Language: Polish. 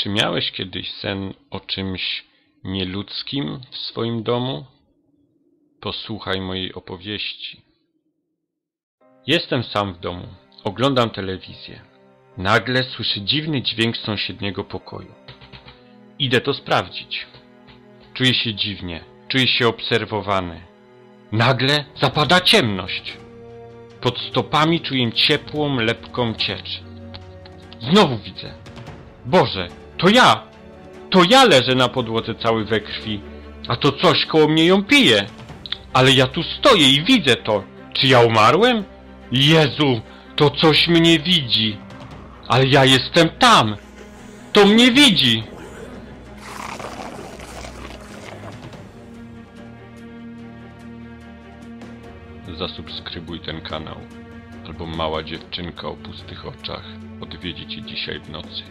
Czy miałeś kiedyś sen o czymś nieludzkim w swoim domu? Posłuchaj mojej opowieści. Jestem sam w domu. Oglądam telewizję. Nagle słyszę dziwny dźwięk z sąsiedniego pokoju. Idę to sprawdzić. Czuję się dziwnie. Czuję się obserwowany. Nagle zapada ciemność. Pod stopami czuję ciepłą, lepką ciecz. Znowu widzę. Boże, to ja! To ja leżę na podłodze cały we krwi, a to coś koło mnie ją pije. Ale ja tu stoję i widzę to. Czy ja umarłem? Jezu, to coś mnie widzi. Ale ja jestem tam. To mnie widzi. Zasubskrybuj ten kanał, albo mała dziewczynka o pustych oczach odwiedzi cię dzisiaj w nocy.